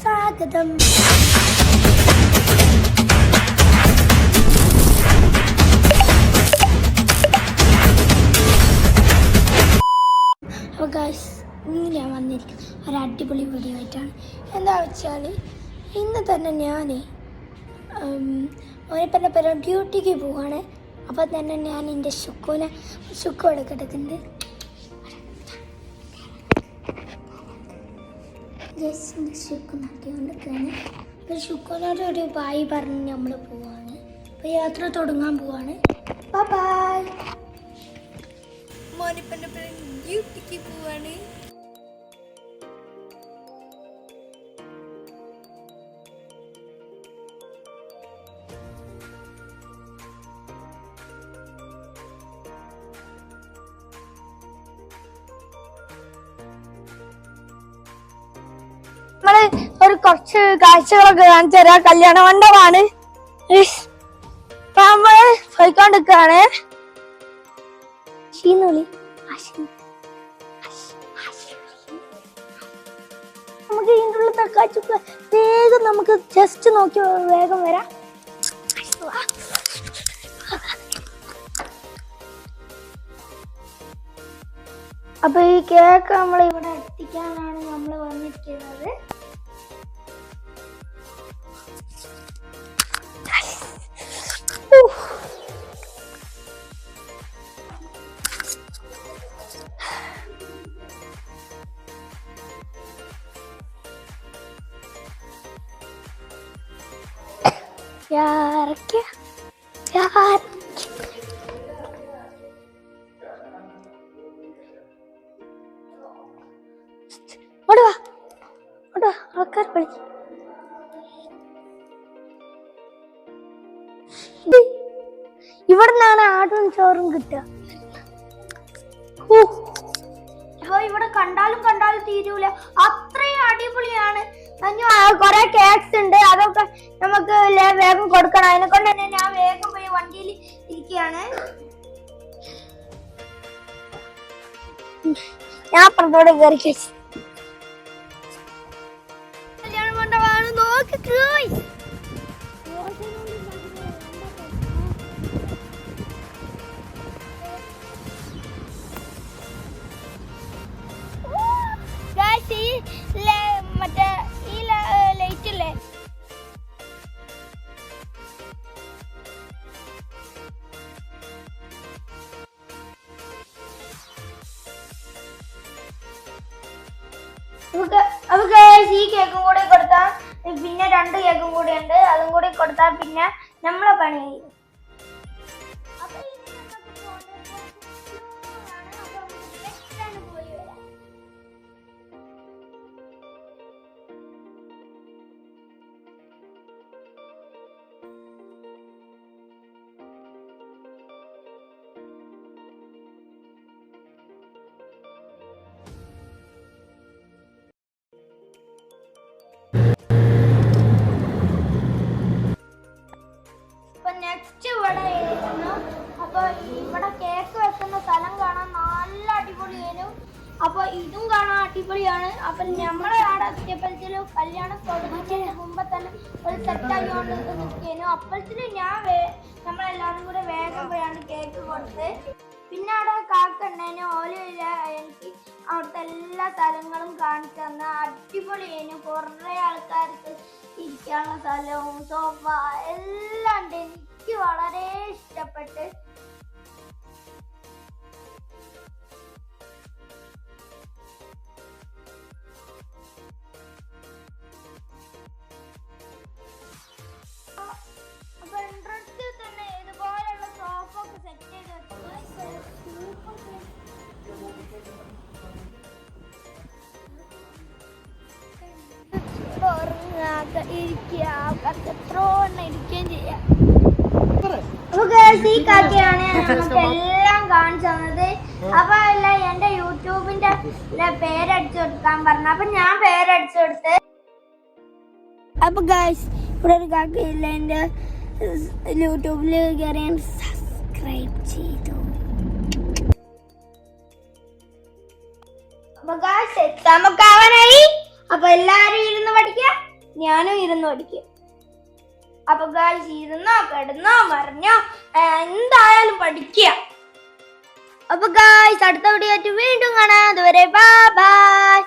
സ്വാഗതം. അപ്പോൾ ഞാൻ വന്നിരിക്കുന്നത് ഒരു അടിപൊളി വീഡിയോ ആയിട്ടാണ്. എന്താ വെച്ചാൽ ഇന്ന് തന്നെ ഞാൻ മോനിപ്പന്റെ പേര് ഡ്യൂട്ടിക്ക് പോവാണ്. അപ്പോൾ തന്നെ ഞാൻ എന്റെ ശുക്കുവിനെ ശുക്കു അവിടെ കിടക്കുന്നുണ്ട്. ജസ്റ്റ് ശുക്കു നോക്കിക്കൊണ്ടിരിക്കുകയാണ് അപ്പോൾ ഷുക്കോനോട് ഒരു ബായ് പറഞ്ഞ് നമ്മൾ പോവാണ്. അപ്പോൾ യാത്ര തുടങ്ങാൻ പോവാണ്. ബൈ മോനിപ്പന്റെ ഡ്യൂട്ടിക്ക് പോവാണ്. കുറച്ച് കാഴ്ചകളൊക്കെ കാണിച്ചു തരാം. കല്യാണ മണ്ഡപമാണ്. പോയിക്കൊണ്ടിരിക്കാണ് ഷീന്നുളി നമുക്ക് ഇതിന്റെ ഉള്ളിൽ തക്കാച്ചൊക്കെ വേഗം നമുക്ക് ജസ്റ്റ് നോക്കി വേഗം വരാം. അപ്പൊ ഈ കേക്ക് നമ്മൾ ഇവിടെ എത്തിക്കാനാണ് നമ്മൾ വന്നിരിക്കുന്നത്. യാരക്ക യാരക്ക ഓടുക ഓടുക ആൾക്കാർ വിളിച്ചു ഇവിടുന്നാണ് ആടും ചോറും കിട്ടുക. ഇവിടെ കണ്ടാലും കണ്ടാലും തീരൂല. അത്രയും അടിപൊളിയാണ്. കൊറേ കേക്സ് ഉണ്ട്. അതൊക്കെ നമുക്ക് വേഗം കൊടുക്കണം. അതിനെ കൊണ്ട് തന്നെ ഞാൻ വേഗം പോയി വണ്ടിയിൽ ഇരിക്കുകയാണ്. ഞാൻ അപ്പുറത്തോടെ കയറി കഴിച്ചു നമുക്ക് നമുക്ക് ഈ കേക്കും കൂടി കൊടുത്താൽ പിന്നെ രണ്ട് കേക്കും കൂടി ഉണ്ട്. അതും കൂടി കൊടുത്താൽ പിന്നെ നമ്മളെ പണി നെക്സ്റ്റ് ഇവിടെ ആയിരുന്നു അപ്പൊ ഇവിടെ കേക്ക് വെക്കുന്ന സ്ഥലം കാണാൻ നല്ല അടിപൊളിയായിരുന്നു അപ്പൊ ഇതും കാണാൻ അടിപൊളിയാണ്. അപ്പൊ നമ്മളെ അവിടെ എത്തിയപ്പോഴത്തേലും കല്യാണം തുടങ്ങിയതിന് മുമ്പ് തന്നെ ഒരു സെറ്റ് ആയിക്കൊണ്ട് നിൽക്കുന്നു അപ്പോഴത്തേനും ഞാൻ വേ- നമ്മളെല്ലാവരും കൂടെ വേഗം പോയാണ് കേക്ക് കൊടുത്ത്. പിന്നെ അവിടെ കാക്കണ്ടേനും ഓലയില്ല എനിക്ക് അവിടുത്തെ എല്ലാ സ്ഥലങ്ങളും കാണിച്ചു തന്ന. അടിപൊളിയായിരുന്നു കുറേ ആൾക്കാർക്ക് ഇരിക്കാനുള്ള സ്ഥലവും സോഫ എല്ലാം ഉണ്ട് എനിക്ക് വളരെ ഇഷ്ടപ്പെട്ട്. തന്നെ ഇതുപോലെയുള്ള സോഫ ഒക്കെ സെറ്റ് ചെയ്ത് ഇരിക്കുക. ആൾക്കാർക്ക് എത്രയോ എണ്ണം ഇരിക്കുകയും ചെയ്യാം. ഈ കാക്കയാണ് നമുക്ക് എല്ലാം കാണിച്ചു തന്നത്. അപ്പൊ അല്ല എന്റെ യൂട്യൂബിന്റെ പേരടിച്ചു കൊടുക്കാൻ പറഞ്ഞു. അപ്പൊ ഞാൻ പേരടിച്ചു കൊടുത്ത്. അപ്പൊ ഗൈസ് ഇവിടെ ഒരു കാക്കയില്ല എന്റെ യൂട്യൂബിൽ കയറി സബ്സ്ക്രൈബ് ചെയ്തു. അപ്പൊ ഗൈസ് എക്സാം ഒക്കെ ആവാനായി. അപ്പൊ എല്ലാരും ഇരുന്ന് പഠിക്കാം. ഞാനും ഇരുന്ന് പഠിക്കുക അപ്പൊ ഗായ്സ് ഇരുന്നോ കിടന്നോ മറിഞ്ഞോ എന്തായാലും പഠിക്കുക. അപ്പൊ ഗായ്സ് അടുത്ത വീഡിയോ വീണ്ടും കാണാം. അതുവരെ ബൈ ബൈ